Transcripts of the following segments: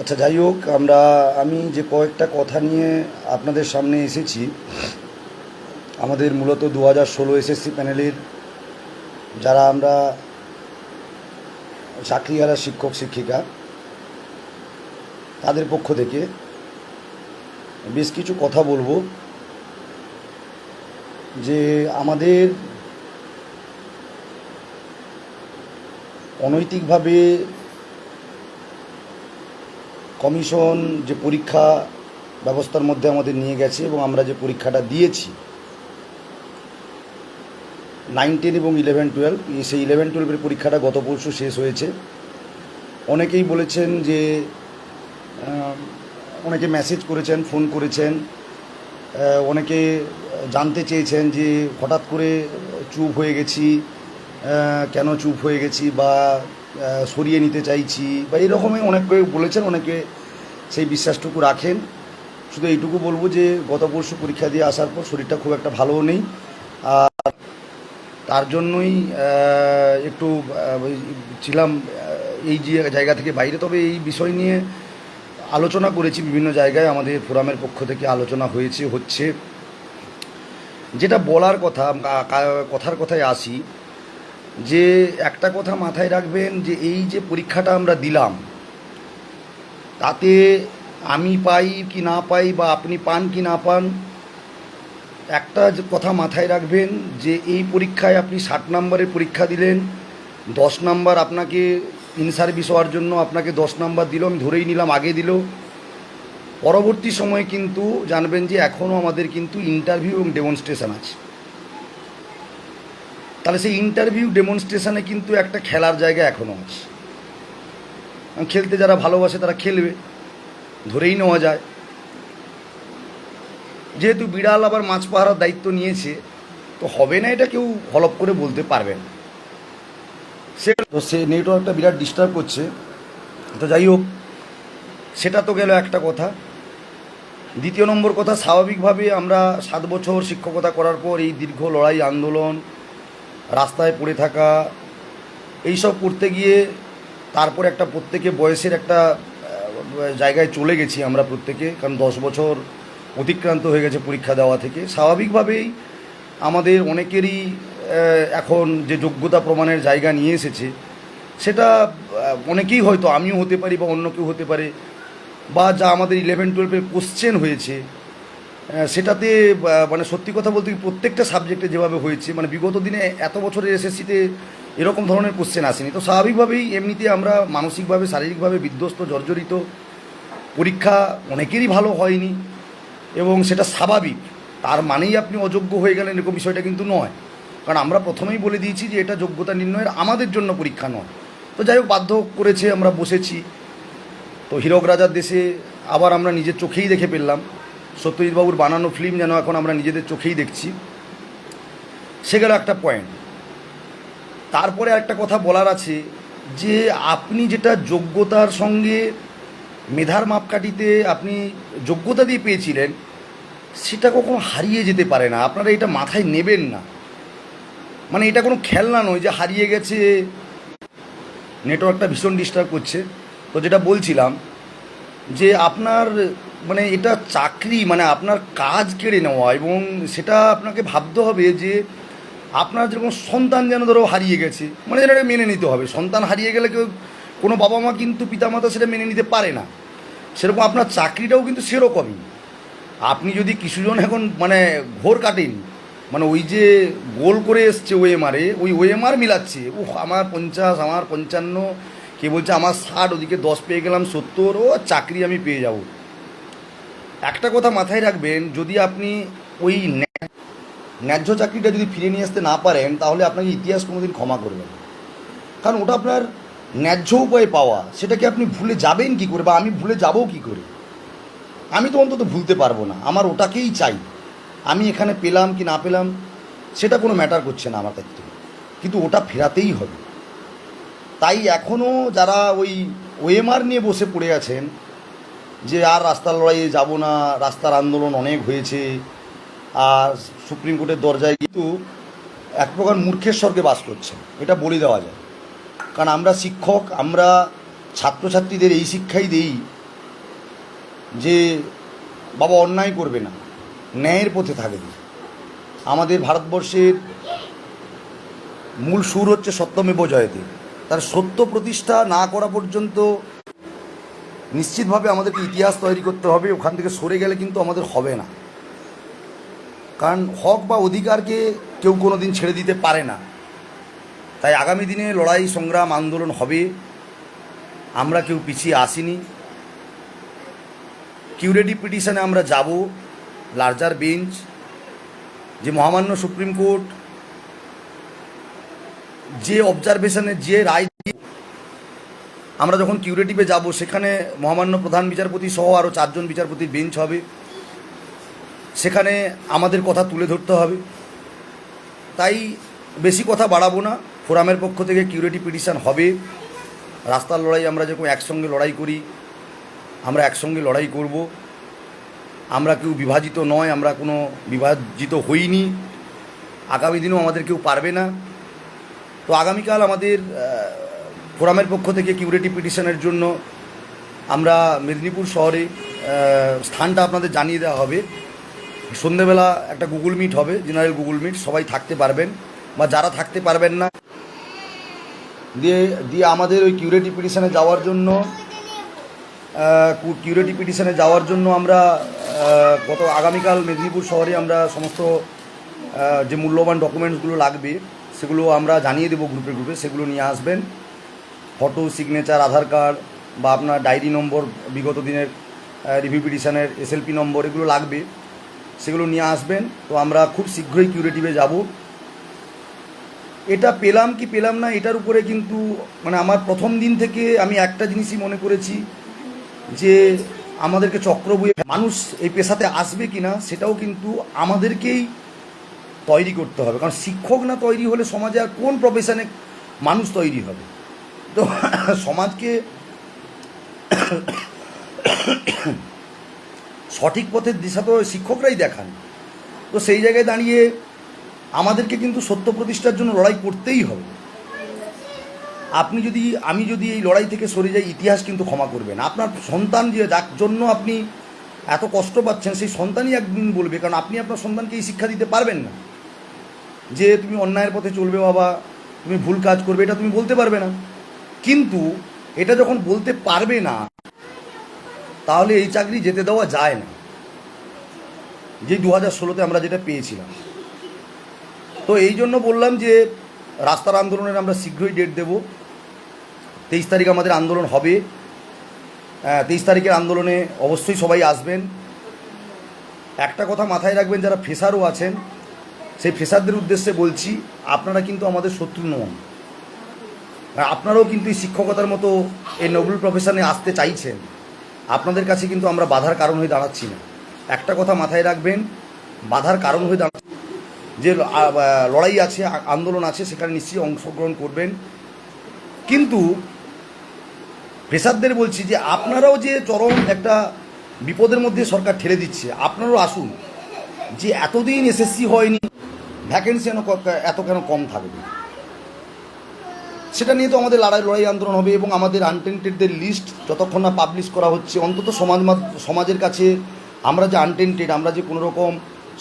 আচ্ছা যাই হোক, আমরা, আমি যে কয়েকটা কথা নিয়ে আপনাদের সামনে এসেছি, আমাদের মূলত দু হাজার ষোলো এসএসসি প্যানেলের যারা আমরা চাকরিহারা শিক্ষক, শিক্ষিকা, তাদের পক্ষ থেকে বেশ কিছু কথা বলব যে আমাদের অনৈতিকভাবে কমিশন যে পরীক্ষা ব্যবস্থার মধ্যে আমাদের নিয়ে গেছে এবং আমরা যে পরীক্ষাটা দিয়েছি নাইন টেন এবং ইলেভেন টুয়েলভ সেই ইলেভেন টুয়েলভের পরীক্ষাটা গত পরশু শেষ হয়েছে। অনেকেই বলেছেন যে অনেকে মেসেজ করেছেন ফোন করেছেন অনেকে জানতে চেয়েছেন যে হঠাৎ করে চুপ হয়ে গেছি কেন চুপ হয়ে গেছি বা সরিয়ে নিতে চাইছি বা এরকমই অনেকে বলেছেন, অনেকে সেই বিশ্বাসটুকু রাখেন। শুধু এইটুকু বলব যে, গত পরশু পরীক্ষা দিয়ে আসার পর শরীরটা খুব একটা ভালোও নেই। আর তার জন্যই একটু ছিলাম এই যে জায়গা থেকে বাইরে। তবে এই বিষয় নিয়ে আলোচনা করেছি বিভিন্ন জায়গায়। আমাদের ফোরামের পক্ষ থেকে আলোচনা হয়েছে, হচ্ছে। যেটা বলার কথা কথার কথায় আসি যে একটা কথা মাথায় রাখবেন যে এই যে পরীক্ষাটা আমরা দিলাম, তাতে আমি পাই কি না পাই বা আপনি পান কি না পান, একটা কথা মাথায় রাখবেন যে এই পরীক্ষায় আপনি ষাট নম্বরের পরীক্ষা দিলেন, দশ নাম্বার আপনাকে ইন সার্ভিস হওয়ার জন্য আপনাকে দশ নাম্বার দিল, আমি ধরেই নিলাম, আগে দিল। পরবর্তী সময়ে কিন্তু জানবেন যে এখনও আমাদের কিন্তু ইন্টারভিউ এবং ডেমনস্ট্রেশন আছে। তাহলে সেই ইন্টারভিউ ডেমনস্ট্রেশনে কিন্তু একটা খেলার জায়গা এখনও আছে। খেলতে যারা ভালোবাসে তারা খেলবে, ধরেই নেওয়া যায়। যেহেতু বিড়াল আবার মাছ পাহারার দায়িত্ব নিয়েছে, তো হবে না এটা কেউ হলপ করে বলতে পারবে না। সে তো সে নেটওয়ার্কটা বিরাট ডিস্টার্ব করছে। তো যাই হোক, সেটা তো গেল একটা কথা। দ্বিতীয় নম্বর কথা, স্বাভাবিকভাবে আমরা সাত বছর শিক্ষকতা করার পর এই দীর্ঘ লড়াই, আন্দোলন রাস্তায় পড়ে থাকা, এইসব করতে গিয়ে তারপর একটা প্রত্যেকে বয়সের একটা জায়গায় চলে গেছি আমরা প্রত্যেকে, কারণ দশ বছর অতিক্রান্ত হয়ে গেছে পরীক্ষা দেওয়া থেকে। স্বাভাবিকভাবেই আমাদের অনেকেরই এখন যে যোগ্যতা প্রমাণের জায়গা নিয়ে এসেছে, সেটা অনেকেই হয়তো আমিও হতে পারি বা অন্য কেউ হতে পারে, বা যা আমাদের ইলেভেন টুয়েলভের কোশ্চেন হয়েছে সেটাতে মানে সত্যি কথা বলতে প্রত্যেকটা সাবজেক্টে যেভাবে হয়েছে মানে বিগত দিনে এত বছরের এসএসসিতে এরকম ধরনের কোশ্চেন আসেনি। তো স্বাভাবিকভাবেই এমনিতে আমরা মানসিকভাবে, শারীরিকভাবে বিধ্বস্ত, জর্জরিত, পরীক্ষা অনেকেরই ভালো হয়নি এবং সেটা স্বাভাবিক। তার মানেই আপনি অযোগ্য হয়ে গেলেন এরকম বিষয়টা কিন্তু নয়। কারণ আমরা প্রথমেই বলে দিয়েছি যে এটা যোগ্যতা নির্ণয়ের আমাদের জন্য পরীক্ষা নয়। তো যাই হোক, বাধ্য করেছে, আমরা বসেছি। তো হীরক রাজার দেশে আবার আমরা নিজের চোখেই দেখে ফেললাম। সত্যজিৎবাবুর বানানো ফিল্ম যেন এখন আমরা নিজেদের চোখেই দেখছি। সে গেল একটা পয়েন্ট তারপরে একটা কথা বলার আছে যে আপনি যেটা যোগ্যতার সঙ্গে মেধার মাপকাঠিতে আপনি যোগ্যতা দিয়ে পেয়েছিলেন, সেটা কখনো হারিয়ে যেতে পারে না। আপনারা এটা মাথায় নেবেন না। মানে এটা কোনো খেলনা নয় যে হারিয়ে গেছে নেটওয়ার্কটা ভীষণ ডিস্টার্ব করছে। তো যেটা বলছিলাম যে আপনার মানে এটা চাকরি মানে আপনার কাজ কেড়ে নেওয়া এবং সেটা আপনাকে ভাবতে হবে যে আপনার যেরকম সন্তান যেন ধরো হারিয়ে গেছে মানে এটা মেনে নিতে হবে। সন্তান হারিয়ে গেলে কেউ, কোনো বাবা মা কিন্তু পিতামাতা সেটা মেনে নিতে পারে না। সেরকম আপনার চাকরিটাও কিন্তু সেরকমই। আপনি যদি কিছুজন এখন মানে ঘোর কাটেন মানে ওই যে গোল করে এসছে ওএমআরে ওই ওএমআর মিলাচ্ছে ও আমার পঞ্চাশ, আমার পঞ্চান্ন, কে বলছে আমার ষাট, ওদিকে দশ পেয়ে গেলাম সত্তর, ও চাকরি আমি পেয়ে যাব। একটা কথা মাথায় রাখবেন, যদি আপনি ওই ন্যা- ন্যায্য চাকরিটা যদি ফিরে নিয়ে আসতে না পারেন, তাহলে আপনাকে ইতিহাস কোনোদিন ক্ষমা করবে না। কারণ ওটা আপনার ন্যায্য উপায়ে পাওয়া। সেটাকে আপনি ভুলে যাবেন কি করে বা আমি ভুলে যাব কি করে? আমি তো অন্তত ভুলতে পারব না। আমার ওটাকেই চাই। আমি এখানে পেলাম কি না পেলাম, সেটা কোনো ম্যাটার করছে না আমার ক্ষেত্রে। কিন্তু ওটা ফেরাতেই হবে। তাই এখনও যারা ওই ওএমআর নিয়ে বসে পড়ে আছেন যে আর রাস্তার লড়াইয়ে যাব না, রাস্তার আন্দোলন অনেক হয়েছে, আর সুপ্রিম কোর্টের দরজায় কিন্তু এক প্রকার মূর্খের স্বর্গে বাস করছে, এটা বলে দেওয়া যায়। কারণ আমরা শিক্ষক, আমরা ছাত্রছাত্রীদের এই শিক্ষাই দেই যে বাবা অন্যায় করবে না, ন্যায়ের পথে থাকবে আমাদের ভারতবর্ষের মূল সুর হচ্ছে সত্যমেব জয়তে তার সত্য প্রতিষ্ঠা না করা পর্যন্ত নিশ্চিতভাবে আমাদেরকে ইতিহাস তৈরি করতে হবে, ওখান থেকে সরে গেলে কিন্তু আমাদের হবে না। কারণ হক বা অধিকারকে কেউ কোনো দিন ছেড়ে দিতে পারে না। তাই আগামী দিনে লড়াই, সংগ্রাম, আন্দোলন হবে। আমরা কেউ পিছিয়ে আসিনি। কিউরেটিভ পিটিশনে আমরা যাব, লার্জার বেঞ্চ, যে মহামান্য সুপ্রিম কোর্ট, যে অবজারভেশনে যে রায় আমরা যখন কিউরেটিভে যাব, সেখানে মহামান্য প্রধান বিচারপতি সহ আরও চারজন বিচারপতির বেঞ্চ হবে। সেখানে আমাদের কথা তুলে ধরতে হবে। তাই বেশি কথা বাড়াবো না। ফোরামের পক্ষ থেকে কিউরেটিভ পিটিশন হবে। রাস্তার লড়াই আমরা যেরকম একসঙ্গে লড়াই করি, আমরা একসঙ্গে লড়াই করব। আমরা কেউ বিভাজিত নয়, আমরা কোনো বিভাজিত হইনি। আগামী দিনেও আমাদের কেউ পারবে না। তো আগামীকাল আমাদের ফোরামের পক্ষ থেকে কিউরেটিভ পিটিশনের জন্য আমরা মেদিনীপুর শহরে স্থানটা আপনাদের জানিয়ে দেওয়া হবে। সন্ধেবেলা একটা গুগল মিট হবে, জেনারেল গুগল মিট, সবাই থাকতে পারবেন বা যারা থাকতে পারবেন না। দিয়ে দিয়ে আমাদের ওই কিউরেটিভ পিটিশনে যাওয়ার জন্য কিউরেটিভ পিটিশনে যাওয়ার জন্য আমরা গত আগামীকাল মেদিনীপুর শহরে আমরা সমস্ত যে মূল্যবান ডকুমেন্টসগুলো লাগবে, সেগুলো আমরা জানিয়ে দেবো গ্রুপে গ্রুপে সেগুলো নিয়ে আসবেন। ফটো সিগনেচার আধার কার্ড বা আপনার ডায়েরি নম্বর বিগত দিনের রিভিউ পিটিশনের এসএলপি নম্বর এগুলো লাগবে। সেগুলো নিয়ে আসবেন। তো আমরা খুব শীঘ্রই কিউরেটিভে যাব। এটা পেলাম কি পেলাম না, এটার উপরে কিন্তু মানে আমার প্রথম দিন থেকে আমি একটা জিনিসই মনে করেছি যে আমাদেরকে চক্র বইয়ে মানুষ এই পেশাতে আসবে কি না সেটাও কিন্তু আমাদেরকেই তৈরি করতে হবে। কারণ শিক্ষক না তৈরি হলে সমাজে আর কোন প্রফেশনে মানুষ তৈরি হবে? তো সমাজকে সঠিক পথের দিশা তো শিক্ষকরাই দেখান। তো সেই জায়গায় দাঁড়িয়ে আমাদেরকে কিন্তু সত্য প্রতিষ্ঠার জন্য লড়াই করতেই হবে। আপনি যদি, আমি যদি এই লড়াই থেকে সরে যাই, ইতিহাস কিন্তু ক্ষমা করবেন আপনার সন্তান যে, যার জন্য আপনি এত কষ্ট পাচ্ছেন, সেই সন্তানই একদিন বলবে, কারণ আপনি আপনার সন্তানকে এই শিক্ষা দিতে পারবেন না। যে, তুমি অন্যায়ের পথে চলবে বাবা, তুমি ভুল কাজ করবে, এটা তুমি বলতে পারবে না। কিন্তু এটা যখন বলতে পারবে না, তাহলে এই চাকরি যেতে দেওয়া যায় না। যে দু হাজার ষোলোতে আমরা যেটা পেয়েছিলাম। তো এই জন্য বললাম যে, রাস্তার আন্দোলনের আমরা শীঘ্রই ডেট দেব। তেইশ তারিখ আমাদের আন্দোলন হবে। তেইশ তারিখের আন্দোলনে অবশ্যই সবাই আসবেন। একটা কথা মাথায় রাখবেন, যারা ফেসারও আছেন, সেই ফেসারদের উদ্দেশ্যে বলছি, আপনারা কিন্তু আমাদের শত্রু আর আপনারাও কিন্তু এই শিক্ষকতার মতো এই নোবেল প্রফেশনে আসতে চাইছেন। আপনাদের কাছে কিন্তু আমরা বাধার কারণ হয়ে দাঁড়াচ্ছি না। একটা কথা মাথায় রাখবেন, বাধার কারণ হয়ে দাঁড়াচ্ছি যে লড়াই আছে আন্দোলন আছে, সেখানে নিশ্চয়ই অংশগ্রহণ করবেন। কিন্তু পেশারদের বলছি যে আপনারাও যে চরম একটা বিপদের মধ্যে সরকার ঠেলে দিচ্ছে, আপনারাও আসুন। যে এতদিন এসএসসি হয়নি, ভ্যাকেন্সি এত কেন কম থাকবে? সেটা নিয়ে তো আমাদের লড়াই লড়াই আন্দোলন হবে এবং আমাদের আনটেন্টেডদের লিস্ট যতক্ষণ না পাবলিশ করা হচ্ছে, অন্তত সমাজ সমাজের কাছে আমরা যে আনটেন্টেড আমরা যে কোনো রকম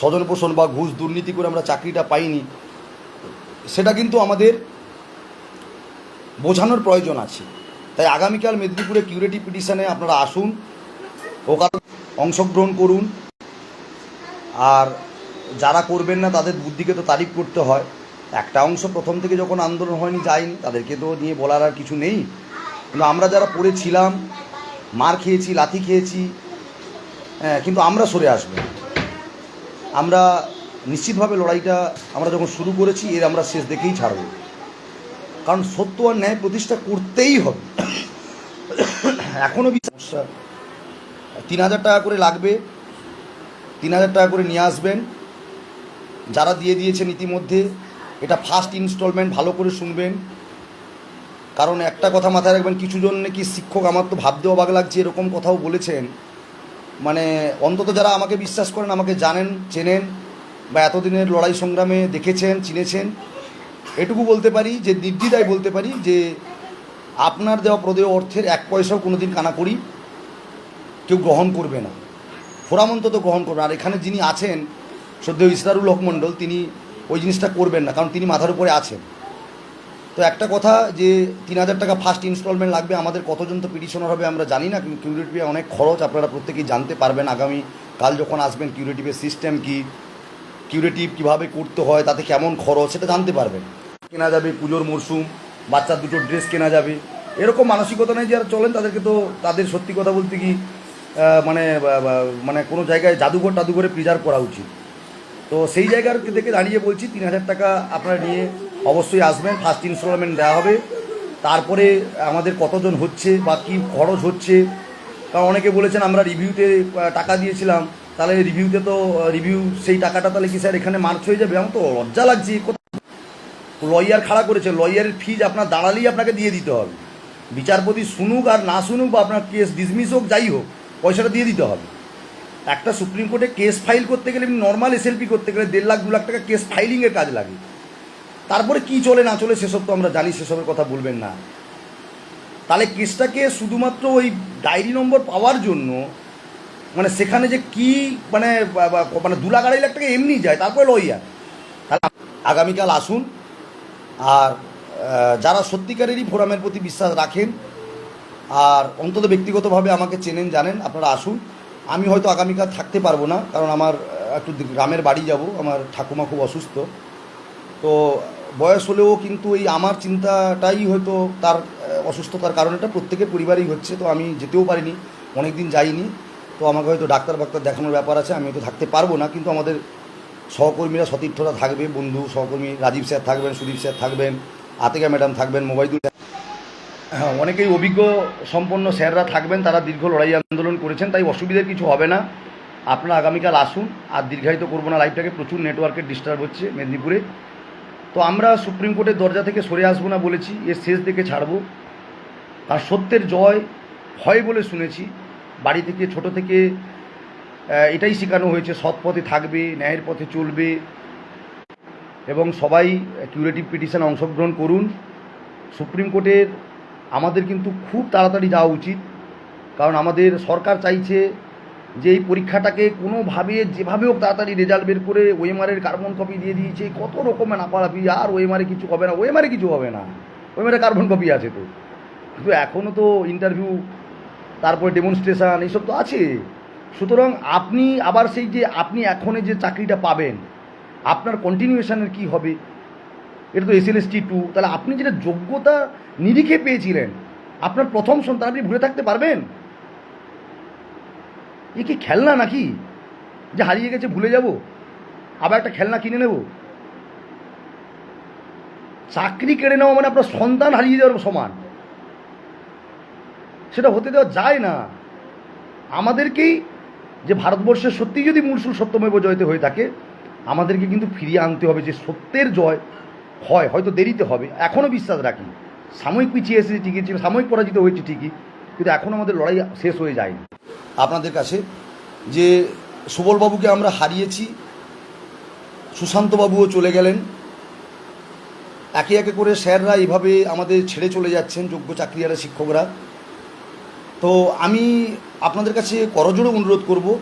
স্বজন পোষণ বা ঘুষ দুর্নীতি করে আমরা চাকরিটা পাইনি, সেটা কিন্তু আমাদের বোঝানোর প্রয়োজন আছে। তাই আগামীকাল মেদিনীপুরে কিউরেটিভ পিটিশনে আপনারা আসুন, ওখানে অংশগ্রহণ করুন, আর যারা করবেন না তাদের বুদ্ধিকে তো তারিফ করতে হয়। একটা অংশ প্রথম থেকে যখন আন্দোলন হয়নি যায়নি তাদেরকে তো নিয়ে বলার আর কিছু নেই। কিন্তু আমরা যারা পড়েছিলাম মার খেয়েছি লাথি খেয়েছি হ্যাঁ, কিন্তু আমরা সরে আসব। আমরা নিশ্চিতভাবে লড়াইটা আমরা যখন শুরু করেছি এর আমরা শেষ দেখেই ছাড়ব। কারণ সত্য আর ন্যায় প্রতিষ্ঠা করতেই হবে। এখনও সমস্যা তিন হাজার টাকা করে লাগবে। তিন হাজার টাকা করে নিয়ে আসবেন। যারা দিয়ে দিয়েছেন ইতিমধ্যে এটা ফার্স্ট ইনস্টলমেন্ট ভালো করে শুনবেন। কারণ একটা কথা মাথায় রাখবেন কিছু জন নাকি শিক্ষক, আমার তো ভাবতেও অবাক লাগছে, এরকম কথাও বলেছেন। মানে অন্তত যারা আমাকে বিশ্বাস করেন, আমাকে জানেন, চেনেন, বা এতদিনের লড়াই সংগ্রামে দেখেছেন, চিনেছেন, এটুকু বলতে পারি, যে নির্দ্বিধায় বলতে পারি, যে আপনার দেওয়া প্রদেয় অর্থের এক পয়সাও কোনো দিন কানা করি, কেউ গ্রহণ করবে না। ফোরাম অন্তত গ্রহণ করবে। আর এখানে যিনি আছেন সদ্য ইসরারুল হক মণ্ডল, তিনি ওই জিনিসটা করবেন না, কারণ তিনি মাথার উপরে আছেন। তো একটা কথা যে, তিন হাজার টাকা ফার্স্ট ইনস্টলমেন্ট লাগবে, আমাদের কতজন তো পিটিশনার হবে আমরা জানি না কিউরিটিভে অনেক খরচ আপনারা প্রত্যেকেই জানতে পারবেন আগামী কাল যখন আসবেন কিউরিটিভের সিস্টেম কি কিউরেটিভ কীভাবে করতে হয়, তাতে কেমন খরচ, সেটা জানতে পারবেন। কেনা যাবে পুজোর মরশুম বাচ্চার দুটো ড্রেস কেনা যাবে। এরকম মানসিকতা নেই যারা চলেন, তাদেরকে তো, তাদের সত্যি কথা বলতে কি মানে মানে কোনো জায়গায় জাদুঘর টাদুঘরে প্রিজার্ভ করা উচিত। তো সেই জায়গার থেকে দাঁড়িয়ে বলছি, তিন হাজার টাকা আপনারা নিয়ে অবশ্যই আসবেন। ফার্স্ট ইনস্টলমেন্ট দেওয়া হবে। তারপরে আমাদের কতজন হচ্ছে বা কী খরচ হচ্ছে? কারণ অনেকে বলেছেন, আমরা রিভিউতে টাকা দিয়েছিলাম। তাহলে রিভিউতে তো রিভিউ সেই টাকাটা তাহলে কি স্যার এখানে মার্চ হয়ে যাবে? আমার তো লজ্জা লাগছে লয়ার খাড়া করেছে। লয়ারের ফিজ আপনার দাঁড়ালেই আপনাকে দিয়ে দিতে হবে। বিচারপতি শুনুক আর না শুনুক বা আপনার কেস ডিসমিস হোক, যাই হোক, পয়সাটা দিয়ে দিতে হবে। একটা সুপ্রিম কোর্টে কেস ফাইল করতে গেলে, এমনি নর্মাল এসএলপি করতে গেলে দেড় লাখ, দু লাখ টাকা কেস ফাইলিংয়ের কাজ লাগে। তারপরে কি চলে, না চলে, সেসব তো আমরা জানি, সেসবের কথা বলবেন না। তাহলে কেসটাকে শুধুমাত্র ওই ডায়েরি নম্বর পাওয়ার জন্য মানে সেখানে যে কি মানে মানে দু লাখ, আড়াই লাখ টাকা এমনি যায়, তারপরে লইয়ার তাহলে আগামীকাল আসুন, আর যারা সত্যিকারেরই ফোরামের প্রতি বিশ্বাস রাখেন, আর অন্তত ব্যক্তিগতভাবে আমাকে চেনেন, জানেন, আপনারা আসুন। আমি হয়তো আগামীকাল থাকতে পারব না, কারণ আমার একটু গ্রামের বাড়ি যাব, আমার ঠাকুমা খুব অসুস্থ। তো বয়স হলেও কিন্তু এই আমার চিন্তাটাই হয়তো তার অসুস্থতার কারণেটা প্রত্যেকের পরিবারেই হচ্ছে, তো আমি যেতেও পারিনি অনেক দিন যাইনি। তো আমাকে হয়তো ডাক্তার ফাক্তার দেখানোর ব্যাপার আছে, আমি হয়তো থাকতে পারব না, কিন্তু আমাদের সহকর্মীরা সতীর্থরা থাকবে বন্ধু সহকর্মী রাজীব স্যার থাকবেন, সুদীপ স্যার থাকবেন, আতিকা ম্যাডাম থাকবেন, মোবাইদুল হ্যাঁ অনেকেই অভিজ্ঞ সম্পন্ন স্যাররা থাকবেন, তারা দীর্ঘ লড়াই আন্দোলন করেছেন, তাই অসুবিধার কিছু হবে না। আপনারা আগামীকাল আসুন, আর দীর্ঘায়িত করব না লাইফটাকে প্রচুর নেটওয়ার্কের ডিস্টার্ব হচ্ছে মেদিনীপুরে। তো আমরা সুপ্রিম কোর্টের দরজা থেকে সরে আসব না বলেছি, এর শেষ দিকে ছাড়বো। আর সত্যের জয় হয় বলে শুনেছি, বাড়ি থেকে, ছোট থেকে এটাই শেখানো হয়েছে, সৎ পথে থাকবে, ন্যায়ের পথে চলবে, এবং সবাই কিউরেটিভ পিটিশনে অংশগ্রহণ করুন। সুপ্রিম কোর্টের আমাদের কিন্তু খুব তাড়াতাড়ি যাওয়া উচিত। কারণ আমাদের সরকার চাইছে যে এই পরীক্ষাটাকে কোনোভাবে, যেভাবে হোক তাড়াতাড়ি রেজাল্ট বের করে ওয়েমারের কার্বন কপি দিয়ে দিয়েছে। কত রকমের নাপালাপি, আর ওয়েমারে কিছু হবে না ওয়েমারে কিছু হবে না। ওয়েমারে কার্বন কপি আছে তো। কিন্তু এখনও তো ইন্টারভিউ তারপরে ডেমনস্ট্রেশন এইসব তো আছে। সুতরাং আপনি আবার সেই যে, আপনি এখনই যে চাকরিটা পাবেন, আপনার কন্টিনিউয়েশনের কি হবে? এটা তো এসএলএসটি টু তাহলে আপনি যেটা যোগ্যতা নিরিখে পেয়েছিলেন, আপনার প্রথম সন্তান আপনি ভুলে থাকতে পারবেন? এ কি খেলনা নাকি? যে হারিয়ে গেছে, ভুলে যাব? আবার একটা খেলনা কিনে নেব? চাকরি কেড়ে নেওয়া মানে আপনার সন্তান হারিয়ে যাওয়ার সমান। সেটা হতে দেওয়া যায় না। আমাদেরকেই যে ভারতবর্ষের সত্যি যদি মূলসুল সত্যমেব জয়তে হয়ে থাকে, আমাদেরকে কিন্তু ফিরিয়ে আনতে হবে যে সত্যের জয় হয়, হয়তো দেরিতে হবে। এখনও বিশ্বাস রাখি। সাময়িক পিছিয়ে এসেছে, ঠিকই ছিল। সাময়িক পরাজিত হয়েছে, ঠিকই। কিন্তু এখন আমাদের লড়াই শেষ হয়ে যায়নি। আপনাদের কাছে যে সুবলবাবুকে আমরা হারিয়েছি, সুশান্তবাবুও চলে গেলেন। একে একে করে স্যাররা এভাবে আমাদের ছেড়ে চলে যাচ্ছেন, যোগ্য চাকরিয়ারা শিক্ষকরা। তো আমি আপনাদের কাছে করজোড়ে অনুরোধ করব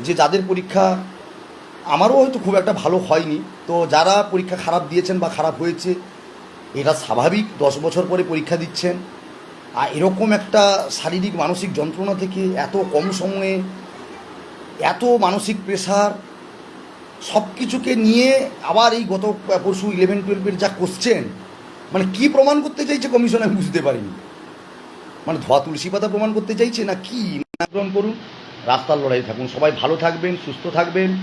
যে যাদের পরীক্ষা আমারও হয়তো খুব একটা ভালো হয়নি। তো যারা পরীক্ষা খারাপ দিয়েছেন বা খারাপ হয়েছে এটা স্বাভাবিক দশ বছর পরে পরীক্ষা দিচ্ছেন। আর এরকম একটা শারীরিক, মানসিক যন্ত্রণা থেকে এত কম সময়ে এত মানসিক প্রেশার সব কিছুকে নিয়ে আবার এই গত পরশু ইলেভেন টুয়েলভের যা কোশ্চেন মানে কি প্রমাণ করতে চাইছে কমিশন আমি বুঝতে পারিনি। মানে ধোয়া তুলসী পাতা প্রমাণ করতে চাইছে না কি? আগ্রহণ করুন, রাস্তার লড়াই থাকুন। সবাই ভালো থাকবেন, সুস্থ থাকবেন।